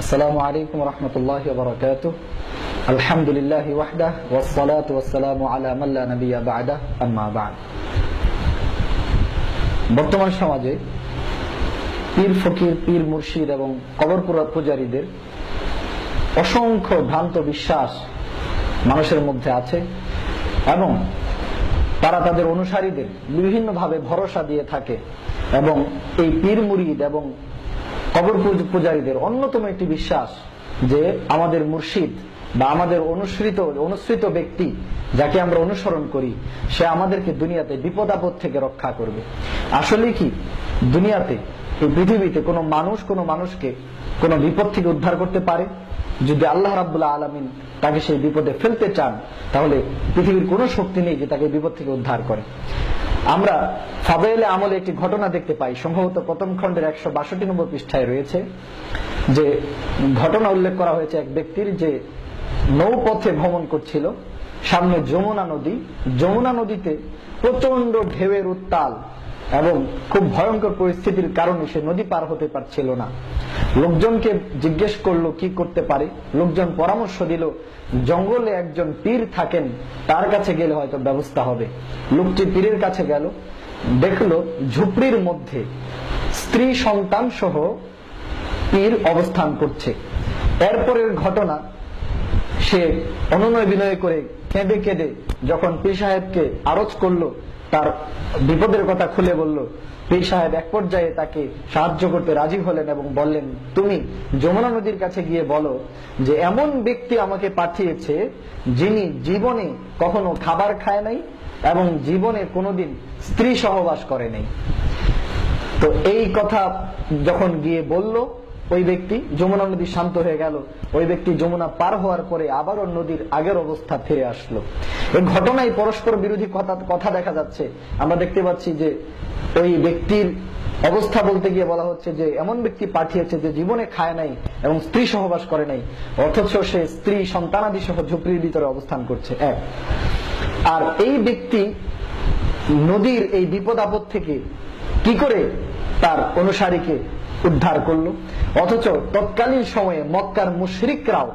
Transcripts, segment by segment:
আসসালামু আলাইকুম বরকাত ওয়াসসালাতু ওয়াসসালামু আলা নাবিয়্যা বা'দা আম্মা বা'দ। বর্তমান সমাজে পীর ফকির, পীর মুর্শিদ এবং কবর পূজারীদের অসংখ্য ভ্রান্ত বিশ্বাস মানুষের মধ্যে আছে এবং তারা তাদের অনুসারীদের বিভিন্নভাবে ভরসা দিয়ে থাকে এবং এই পীর মুরিদ এবং কবর পূজ- পূজারীদের অন্যতম একটি বিশ্বাস যে আমাদের মুর্শিদ বা আমাদের অনুসৃত অনুসৃত ব্যক্তি যাকে আমরা অনুসরণ করি, সে আমাদেরকে দুনিয়াতে বিপদ আপদ থেকে রক্ষা করবে। আসলে কি? দুনিয়াতে, এই পৃথিবীতে কোনো মানুষ কোনো মানুষকে কোনো বিপদ থেকে উদ্ধার করতে পারে? যদি আল্লাহ রাবুল্লাহ আলমিন তাকে সেই বিপদে ফেলতে চান, তাহলে পৃথিবীর কোনো শক্তি নেই যে তাকে বিপদ থেকে উদ্ধার করে। আমরা ফাদাইলে আমলে একটি ঘটনা দেখতে পাই। সম্ভবত প্রথম খণ্ডের একশো বাষট্টি নম্বর পৃষ্ঠায় রয়েছে যে ঘটনা উল্লেখ করা হয়েছে এক ব্যক্তির যে নৌপথে ভ্রমণ করছিল। সামনে যমুনা নদী। যমুনা নদীতে প্রচণ্ড ঢেউয়ের উত্তাল এবং খুব ভয়ঙ্কর পরিস্থিতির কারণে সে নদী পার হতে পারছিল না। লোকজনকে জিজ্ঞেস করল, কি করতে পারে? লোকজন পরামর্শ দিল, জঙ্গলে একজন পীর থাকেন, তার কাছে গেলে হয়তো ব্যবস্থা হবে। লোকটি পীরের কাছে গেল, দেখল ঝুপড়ির মধ্যে স্ত্রী সন্তান সহ পীর অবস্থান করছে। এরপরের ঘটনা, সে অনুনয় বিনয় করে কেঁদে কেঁদে যখন পীর সাহেবকে আরজ করল তার বিপদের কথা খুলে বলল, পীর সাহেব, এক পর্যায়ে তাকে সাহায্য করতে রাজি হলেন এবং বললেন, তুমি যমুনা নদীর কাছে গিয়ে বলো যে, এমন ব্যক্তি আমাকে পাঠিয়েছে যিনি জীবনে কখনো খাবার খায় নাই এবং জীবনে কোনোদিন স্ত্রী সহবাস করে নাই। তো এই কথা যখন গিয়ে বলল ওই ব্যক্তি যমুনা নদী শান্ত হয়ে গেল। ওই ব্যক্তি যমুনা পার হওয়ার পরে আবারও নদীর আগের অবস্থা ফিরে আসলো। এই ঘটনায় পরস্পর বিরোধী কথা কথা দেখা যাচ্ছে। আমরা দেখতে পাচ্ছি যে ওই ব্যক্তির অবস্থা বলতে গিয়ে বলা হচ্ছে যে এমন ব্যক্তি পাঠিয়েছে যে জীবনে খায় নাই এবং স্ত্রী সহবাস করে নাই, অথচ সে স্ত্রী সন্তানাদি সহ ঝুপড়ির ভিতরে অবস্থান করছে। এক। আর এই ব্যক্তি নদীর এই বিপদ আপদ থেকে কি করে তার অনুসারীকে উদ্ধার করল। অথচ তৎকালীন সময়ে মক্কার মুশরিকরাও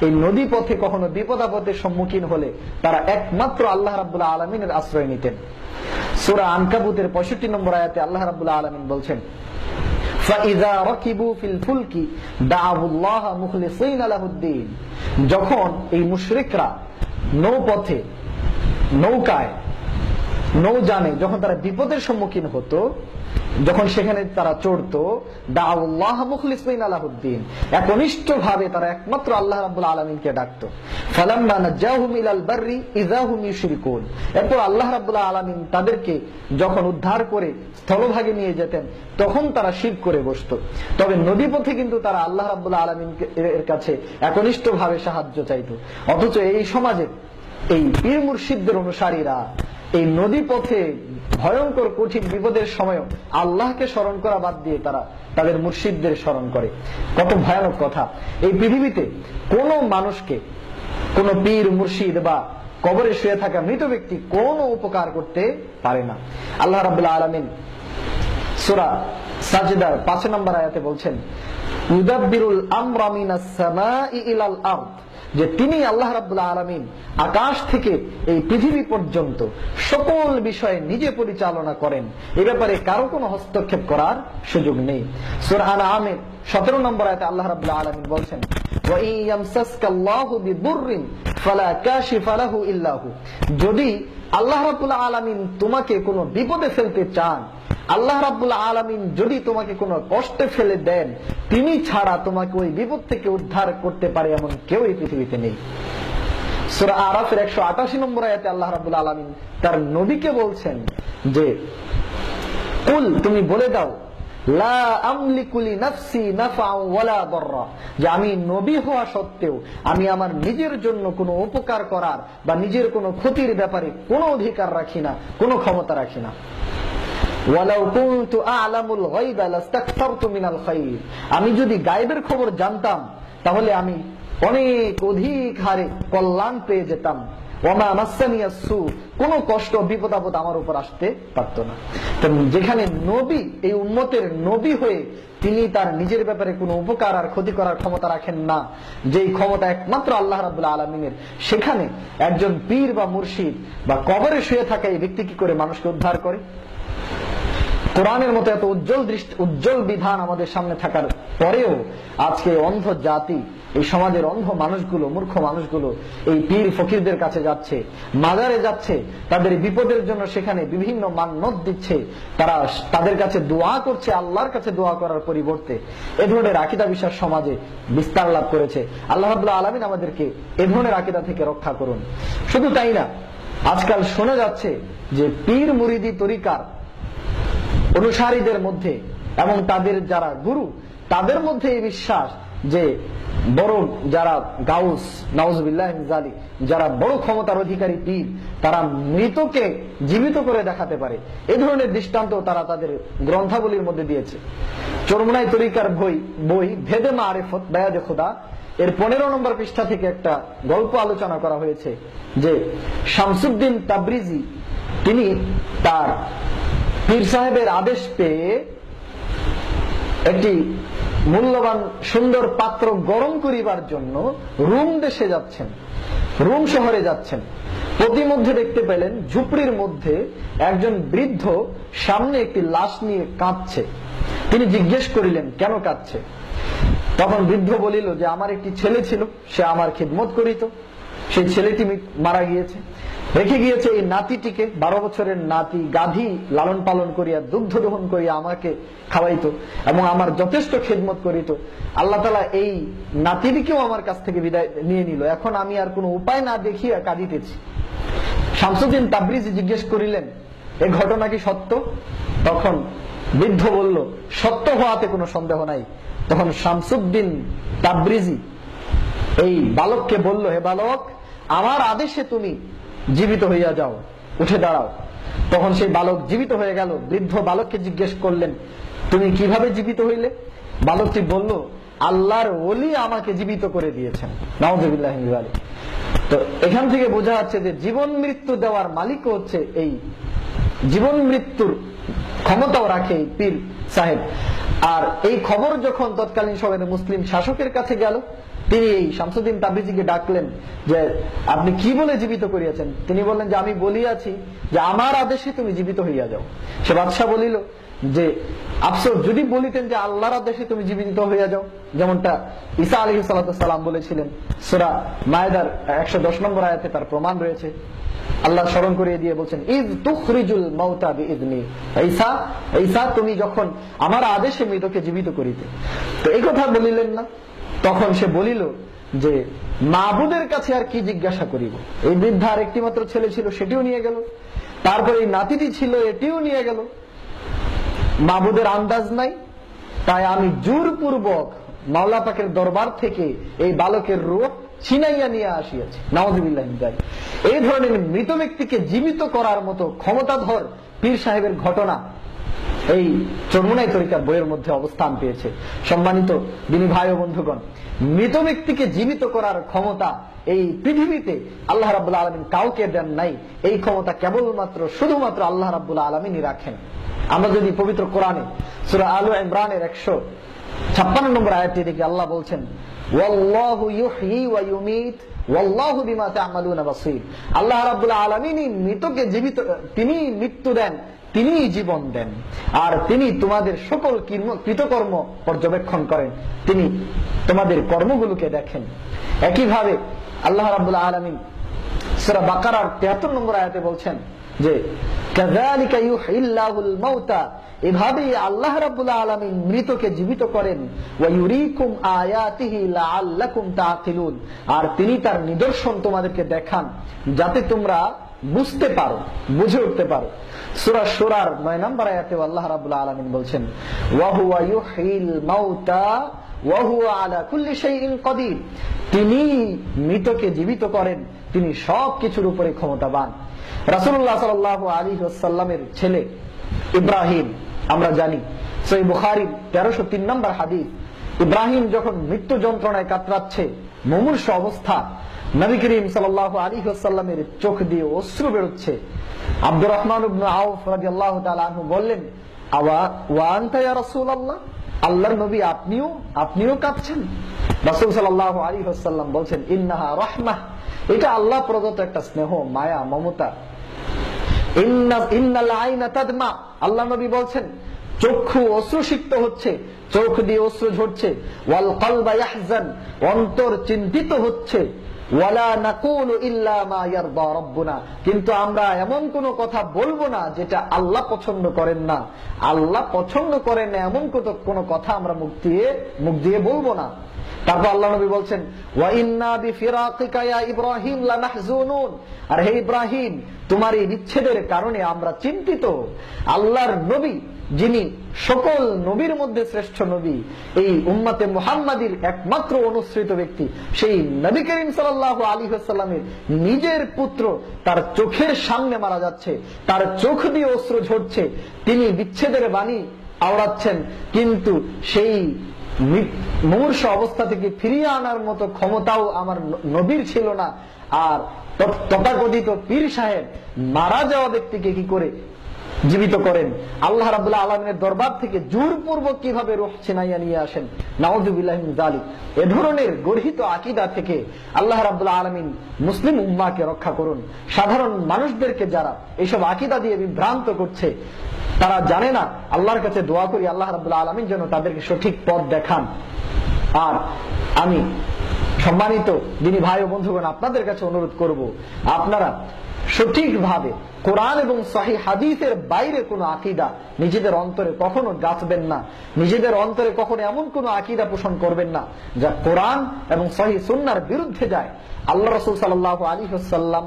এই নদী পথে কখনো বিপদাপদের সম্মুখীন হলে তারা একমাত্র আল্লাহ রাবুল্লাহ আলমিনের আশ্রয় নিতেন। সুরা আনকাবুতের পঁয়ষট্টি নম্বর আয়াতে আল্লাহ রাবুল্লাহ আলমিন বলছেন যখন এই মুশরিকরা নৌপথে, নৌকায় নৌজানে যখন তারা বিপদের সম্মুখীন হতো যখন সেখানে তারা চড়তো, দাউল্লাহ মুখলিসমিন আলাহুদ্দিন একনিষ্ঠ ভাবে তারা একমাত্র আল্লাহ রাব্বুল আলমিনকে ডাকতো। ফালাম্মা নাজ্জাহুম ইলাল বাররি ইযাহুম ইউশরিকুন। এরপর আল্লাহ রাব্বুল আলামিন তাদেরকে যখন উদ্ধার করে স্থলভাগে নিয়ে যেতেন, তখন তারা শির করে বসতো। তবে নদীপথে কিন্তু তারা আল্লাহ রাব্বুল আলমিন এর কাছে একনিষ্ঠ ভাবে সাহায্য চাইতো। অথচ এই সমাজে এই পীর মুর্শিদদের অনুসারীরা এই নদী পথে ভয়ঙ্কর কঠিন বিপদের সময় আল্লাহকে স্মরণ করা বাদ দিয়ে তারা তাদের মুর্শিদদের স্মরণ করে। কত ভয়ানক কথা। এই পৃথিবীতে কোন মানুষকে, কোন পীর, মুর্শিদ বা কবরে শুয়ে থাকা মৃত ব্যক্তি কোন উপকার করতে পারে না। আল্লাহ রাবুল্লাহ আলমিন সুরা সাজদার পাঁচ নম্বর আয়াতে বলছেন, ইউদাব্বিরুল আমরা মিনাস সামাই ইলাল আরদ। যে তিনি আল্লাহ রাবুল্লাহ আলমিন আকাশ থেকে এই পৃথিবী পর্যন্ত সকল বিষয়ে নিজে পরিচালনা করেন। এ ব্যাপারে কারও কোনো হস্তক্ষেপ করার সুযোগ নেই। সুরহান আহমেদ সতেরো নম্বর আয়তে আল্লাহ রাবুল্লাহ আলমিন বলছেন যদি আল্লাহ রাবুল্লাহ আলমিন তোমাকে কোনো বিপদে ফেলতে চান আল্লাহ রাব্বুল আলামিন যদি তোমাকে কোনো কষ্টে ফেলে দেন, তিনি ছাড়া তোমাকে ওই বিপদ থেকে উদ্ধার করতে পারে এমন কেউ এই পৃথিবীতে নেই। সূরা আরাফের 188 নম্বর আয়াতে আল্লাহ রাব্বুল আলামিন তার নবীকে বলছেন যে, কুল, তুমি বলে দাও যে আমি নবী হওয়া সত্ত্বেও আমি আমার নিজের জন্য কোনো উপকার করার বা নিজের কোনো ক্ষতির ব্যাপারে কোনো অধিকার রাখি না, কোনো ক্ষমতা রাখি না। আমি যদি গায়েবের খবর জানতাম, তাহলে আমি অনেক অধিক হারে কল্যাণ পেয়ে যেতাম। কোনো কষ্ট, বিপদ, আপদ আমার উপর আসতে পারত না। যেখানে নবী, এই উম্মতের নবী হয়ে তিনি তার নিজের ব্যাপারে কোনো উপকার আর ক্ষতি করার ক্ষমতা রাখেন না, যেই ক্ষমতা একমাত্র আল্লাহ রাবুল্লাহ আলমিনের। সেখানে একজন পীর বা মুর্শিদ বা কবরে শুয়ে থাকা এই ব্যক্তি কি করে মানুষকে উদ্ধার করে? কোরআনের মতো এত উজ্জ্বল দৃষ্টি উজ্জ্বল বিধান আমাদের সামনে থাকার পরেও আজকে অন্ধ জাতি, এই সমাজের অন্ধ মানুষগুলো, মূর্খ মানুষগুলো, এই পীর ফকিরদের কাছে যাচ্ছে, মাজারে যাচ্ছে, তাদের বিপদের জন্য সেখানে বিভিন্ন মান্যত দিচ্ছে, তারা তাদের কাছে দোয়া করছে, আল্লাহর কাছে দোয়া করার পরিবর্তে। এ ধরনের আকিদা বিশ্বাস সমাজে বিস্তার লাভ করেছে। আল্লাহ আলমিন আমাদেরকে এ ধরনের আকিদা থেকে রক্ষা করুন। শুধু তাই না, আজকাল শোনা যাচ্ছে যে পীর মুরিদি তরিকার অনুসারীদের মধ্যে এবং তাদের যারা গুরু, তাদের মধ্যে এই বিশ্বাস যে বড় যারা গাউস নওয়াজবিল্লাহ জালি যারা বড় ক্ষমতার অধিকারী পীর, তারা মৃতকে জীবিত করে দেখাতে পারে। এই ধরনের দৃষ্টান্ত তারা তাদের গ্রন্থাবলীর মধ্যে দিয়েছে। চরমুনাই তরিকার বই বই ভেদে মা আরেফত বেয়াদে খোদা, এর পনেরো নম্বর পৃষ্ঠা থেকে একটা গল্প আলোচনা করা হয়েছে যে শামসুদ্দিন তাবরিজি, তিনি তার পীর সাহেবের আদেশ পেয়ে একটি মূল্যবান সুন্দর পাত্র গরম করিবার জন্য রুম দেশে যাচ্ছেন, রুম শহরে যাচ্ছেন। প্রতিমধ্যে দেখতে পেলেন ঝুপড়ির মধ্যে একজন বৃদ্ধ সামনে একটি লাশ নিয়ে কাঁদছে। তিনি জিজ্ঞেস করিলেন, কেন কাঁদছে? তখন বৃদ্ধ বলিল যে, আমার একটি ছেলে ছিল, সে আমার খিদমত করিত। সেই ছেলেটি মারা গিয়েছে। রেখে গিয়েছে এই নাতিটিকে। বারো বছরের নাতি গাধী লালন পালন করিয়া দুগ্ধ দহন করিয়া আমাকে খাওয়াইতো এবং আমার যথেষ্ট খেদমত করিত। আল্লাহ তালা এই নাতিটিকেও আমার কাছ থেকে বিদায় নিয়ে নিল। এখন আমি আর কোনো উপায় না দেখিয়া কাঁদিতেছি। শামসুদ্দিন তাবরিজি জিজ্ঞেস করিলেন, এ ঘটনা কি সত্য? তখন বৃদ্ধ বলল, সত্য হওয়াতে কোনো সন্দেহ নাই। তখন শামসুদ্দিন তাবরিজি এই বালককে বলল, হে বালক, আমার আদেশে তুমি জীবিত হইয়া যাও, উঠে দাঁড়াও। তখন সেই বালক জীবিত হয়ে গেল, বৃদ্ধ বালককে জিজ্ঞেস করলেন, তুমি কীভাবে জীবিত হইলে? বালকটি বলল, আল্লাহর ওলি আমাকে জীবিত করে দিয়েছেন। নওয়াজ তো এখান থেকে বোঝা যাচ্ছে যে জীবন মৃত্যু দেওয়ার মালিক হচ্ছে এই জীবন মৃত্যুর ক্ষমতাও রাখে এই পীর সাহেব। আর এই খবর যখন তৎকালীন সময়ের মুসলিম শাসকের কাছে গেল তিনি শামসুদ্দিন তাবরিজিকে ডাকলেন যে, আপনি কি বলে জীবিত করিয়াছেন? তিনি বললেন যে, আমি বলিয়াছি যে, আমার আদেশে তুমি জীবিত হইয়া যাও। সে বাদশাহ বলিল যে, আফসোস, যদি বলিতেন যে, আল্লাহর আদেশে তুমি জীবিত হইয়া যাও। যেমনটা ঈসা আলী সালাম বলেছিলেন। সুরা মায়েদার একশো দশ নম্বর আয়াতে তার প্রমাণ রয়েছে। আল্লাহ স্মরণ করিয়ে দিয়ে বলছেন, ইদ তুখরিজুল মাউতা বিইদনি। ঈসা ঈসা, তুমি যখন আমার আদেশে মৃতকে জীবিত করিতে। তো এই কথা বলিলেন না। তখন সে বলিল যে, মাবুদের কাছে আর কি জিজ্ঞাসা করিব? এই বৃদ্ধার একটি মাত্র ছেলে ছিল, সেটিও নিয়ে গেল। তারপরে এই নাতিটি ছিল, এটিও নিয়ে গেল। মাবুদের আন্দাজ নাই। তাই আমি জোরপূর্বক মাওলা পাকের দরবার থেকে এই বালকের রূপ ছিনাইয়া নিয়ে আসিয়াছি। নওয়াজবিল্লাহ এই ধরনের মৃত ব্যক্তিকে জীবিত করার মতো ক্ষমতাধর পীর সাহেবের ঘটনা এই চর্মনাই তরিকার বইয়ের মধ্যে অবস্থান পেয়েছে। সম্মানিত দিনী ভাই ও বন্ধুগণ, মৃত ব্যক্তিকে জীবিত করার ক্ষমতা এই পৃথিবীতে আল্লাহ রাবুল্লাহ আলমিন কাউকে দেন নাই। এই ক্ষমতা কেবলমাত্র, শুধুমাত্র আল্লাহ রাবুল্লাহ আলমিনই রাখেন। আমরা যদি পবিত্র কোরআনে সুরা আলু ইমরানের একশো ছাপ্পান্ন নম্বর আয়াতটি দেখি, আল্লাহ বলছেন, ওয়াল্লাহু ইউহয়ী ওয়া ইউমীত, ওয়াল্লাহু বিমা তা'মালুনা বাসীর। আল্লাহ রাব্বুল আলামিন মৃতকে জীবিত, তিনি মৃত্যু দেন। তিনি জীবন দেন। আর তিনি তোমাদের সকল কৃতকর্ম পর্যবেক্ষণ করেন। তিনি তোমাদের কর্মগুলোকে দেখেন। একইভাবে আল্লাহ রাবুল্লাহ আলমিন সেরা বাকারার তেহাত্তর নম্বর আয়াতে বলছেন যে এভাবেই আল্লাহ রাবুল্লাহ আলমিন মৃতকে জীবিত করেন। আর তিনি তার নিদর্শন তোমাদেরকে দেখান, যাতে তোমরা বুঝতে পারো, বুঝে উঠতে পারো। সুরা সুরার নয় নম্বর আয়াতে আল্লাহ রাবুল্লাহ আলমিন বলছেন, ওয়াহুয়া মাউতা তিনি মৃতকে জীবিত করেন, তিনি সব কিছুর উপরে ক্ষমতাবান। রাসুল্লাহ সাল আলী সাল্লামের ছেলে ইব্রাহিম, আমরা জানি, সেই বুখারি তেরোশো তিন নম্বর হাদিস, ইব্রাহিম যখন মৃত্যু যন্ত্রণায় কাতরাচ্ছে মুমূর্ষ অবস্থা। নবী করিম সাল আলী সাল্লামের চোখ দিয়ে অশ্রু বেরোচ্ছে। আব্দুর রহমান আল্লাহ বললেন আল্লাহর নবী আপনিও আপনিও ওয়াসাল্লাম বলছেন, ইন্নাহা রাহমাহ। এটা আল্লাহ প্রদত্ত একটা স্নেহ, মায়া, মমতা। আল্লাহ নবী বলছেন চক্ষু অশ্রুসিক্ত হচ্ছে, চোখ দিয়ে অশ্রু ঝরছে। ওয়াল কলবা ইয়াহজান, অন্তর চিন্তিত হচ্ছে। ওয়ালা নাকুলু ইল্লা মা ইয়ারদা কিন্তু আমরা এমন কোন কথা বলব না যেটা আল্লাহ পছন্দ করেন না। আল্লাহ পছন্দ করেন না এমন কোন কথা আমরা মুখ দিয়ে মুখ দিয়ে বলব না। তারপর আল্লাহ নবী বলছেন, ওয়া ইন্না বিফিরাকিকা ইয়া ইব্রাহিম লানাহজুনুন আর হে ইব্রাহিম, তোমার এই বিচ্ছেদের কারণে আমরা চিন্তিত। আল্লাহর নবী যিনি সকল নবীর মধ্যে শ্রেষ্ঠ নবী, এই উম্মতে মুহাম্মাদির একমাত্র অনুসৃত ব্যক্তি, সেই নবী করিম সাল্লাহ আলী সাল্লামের নিজের পুত্র তার চোখের সামনে মারা যাচ্ছে, তার চোখ দিয়ে অস্ত্র ঝরছে, তিনি বিচ্ছেদের বাণী আওড়াচ্ছেন, কিন্তু সেই মুমূর্ষ অবস্থা থেকে ফিরিয়ে আনার মতো ক্ষমতাও আমার নবীর ছিল না। আর তথাকথিত পীর সাহেব মারা যাওয়া ব্যক্তিকে কি করে জীবিত করেন। আল্লাহ রাবুল্লাহ আলমের দরবার থেকে জোরপূর্বক কীভাবে রোহ ছিনাইয়া নিয়ে আসেন? নাউজুবিল্লাহ জালিক এ ধরনের গর্হিত আকিদা থেকে আল্লাহ রাবুল্লাহ আলমিন মুসলিম উম্মাকে রক্ষা করুন। সাধারণ মানুষদেরকে যারা এইসব আকিদা দিয়ে বিভ্রান্ত করছে, তারা জানে না, আল্লাহর কাছে দোয়া করি আল্লাহ রাবুল্লাহ আলমিন যেন তাদেরকে সঠিক পথ দেখান। আর আমি সম্মানিত যিনি ভাই ও বন্ধুগণ, আপনাদের কাছে অনুরোধ করব, আপনারা সঠিকভাবে কোরআন এবং সহি হাদিসের বাইরে কোনো আকিদা নিজেদের অন্তরে কখনো গাঁথবেন না। নিজেদের অন্তরে কখনো এমন কোনো আকিদা পোষণ করবেন না যা কোরআন এবং সহি সুন্নার বিরুদ্ধে যায়। আল্লাহ রসুল সাল্লাহ আলী হাসাল্লাম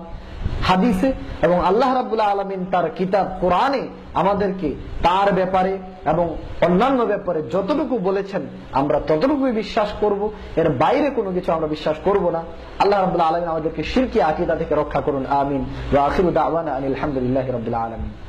হাদিসে এবং আল্লাহ রাবুল্লাহ আলমিন তার কিতাব কোরআনে আমাদেরকে তার ব্যাপারে এবং অন্যান্য ব্যাপারে যতটুকু বলেছেন, আমরা ততটুকুই বিশ্বাস করব। এর বাইরে কোনো কিছু আমরা বিশ্বাস করব না। আল্লাহ রাবুল্লাহ আলমিন আমাদেরকে শিরকি আকিদা থেকে রক্ষা করুন। আমিন। আখিরুদ্দাওয়ানা আলহামদুলিল্লাহ রবিল্লা আলমিন।